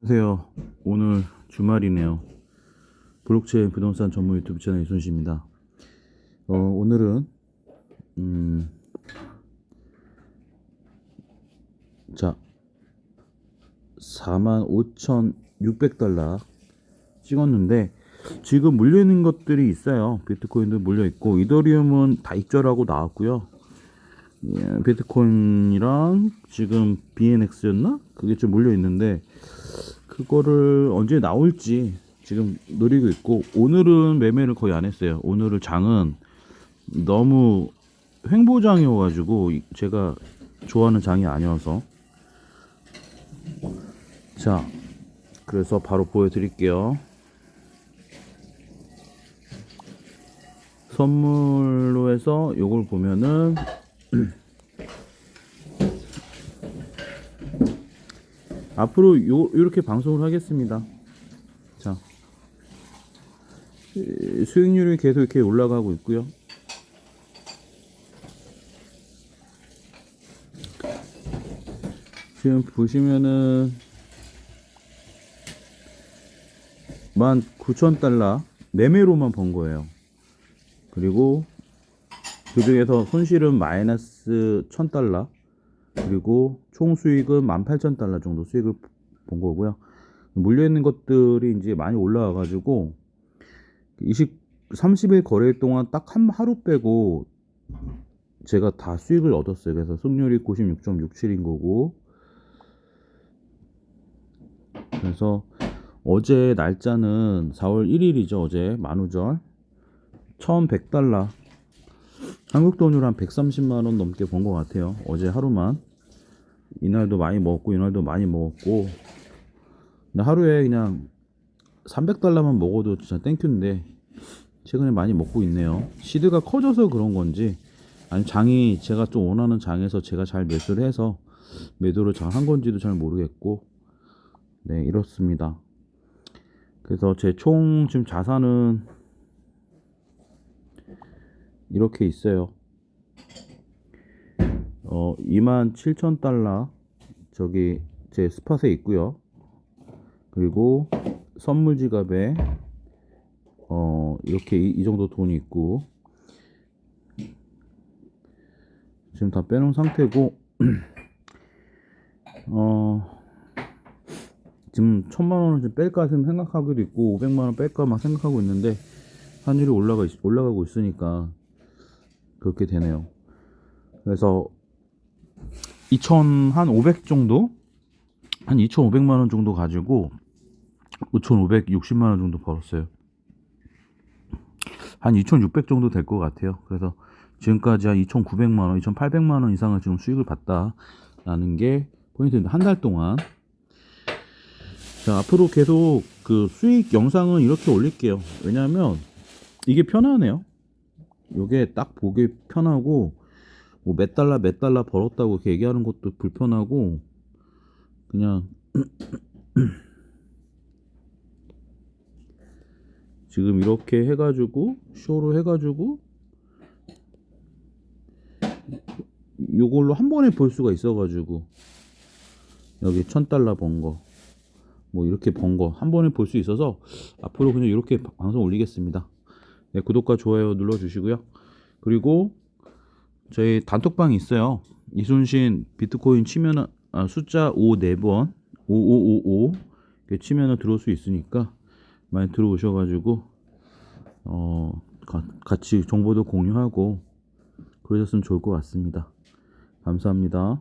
안녕하세요. 오늘 주말이네요. 블록체인 부동산 전문 유튜브 채널 이순시입니다. 어, 오늘은 음, 자 45,600달러 찍었는데 지금 물려 있는 것들이 있어요. 비트코인도 물려 있고 이더리움은 다 익절하고 나왔고요. 예, 비트코인이랑 지금 BNX였나? 그게 좀 물려 있는데 그거를 언제 나올지 지금 노리고 있고 오늘은 매매를 거의 안 했어요. 오늘은 장은 너무 횡보장이어가지고 이- 제가 좋아하는 장이 아니어서 자 그래서 바로 보여드릴게요. 선물로 해서 요걸 보면은 앞으로 요 이렇게 방송을 하겠습니다. 자 이- 수익률이 계속 이렇게 올라가고 있고요. 지금 보시면은 19,000달러 매매로만 번 거예요. 그리고 그 중에서 손실은 마이너스 1000달러 그리고 총 수익은 18,000달러 정도 수익을 본 거고요. 물려 있는 것들이 이제 많이 올라와 가지고 20 30일 거래 동안 딱 한 하루 빼고 제가 다 수익을 얻었어요. 그래서 승률이 96.67인 거고 그래서 어제 날짜는 4월 1일이죠. 어제 만우절 1,100달러 한국 돈으로 한 130만 원 넘게 번 것 같아요. 어제 하루만. 이날도 많이 먹었고 이날도 많이 먹었고. 하루에 그냥 300달러만 먹어도 진짜 땡큐인데 최근에 많이 먹고 있네요. 시드가 커져서 그런 건지 아니 장이 제가 좀 원하는 장에서 제가 잘 매수를 해서 매도를 잘 한 건지도 잘 모르겠고 네 이렇습니다. 그래서 제 총 지금 자산은 이렇게 있어요. 어, 27,000달러 저기 제 스팟에 있고요. 그리고 선물 지갑에 어, 이렇게 이, 이 정도 돈이 있고 지금 다 빼놓은 상태고 어, 지금 천만 원을 좀 뺄까 생각하기도 있고 500만 원 뺄까 막 생각하고 있는데 환율이 올라가 있- 올라가고 있으니까 그렇게 되네요. 그래서 2,500 정도 한 2,500만 원 정도 가지고 5,560만 원 정도 벌었어요. 한 2,600 정도 될 것 같아요. 그래서 지금까지 한 2,900만 원, 2,800만 원 이상을 지금 수익을 봤다라는 게 포인트인데 한 달 동안 자, 앞으로 계속 그 수익 영상은 이렇게 올릴게요. 왜냐하면 이게 편하네요. 요게 딱 보기 편하고 뭐 몇 달러 몇 달러 벌었다고 이렇게 얘기하는 것도 불편하고 그냥 지금 이렇게 해가지고 쇼로 해가지고 요걸로 한 번에 볼 수가 있어가지고 여기 천 달러 번 거 뭐 이렇게 번 거 한 번에 볼 수 있어서 앞으로 그냥 이렇게 방송 올리겠습니다. 네, 구독과 좋아요 눌러주시고요. 그리고 저희 단톡방이 있어요. 이순신 비트코인 치면은 아, 숫자 5 4번 5555 이렇게 치면은 들어올 수 있으니까 많이 들어오셔가지고 어 가- 같이 정보도 공유하고 그러셨으면 좋을 것 같습니다. 감사합니다.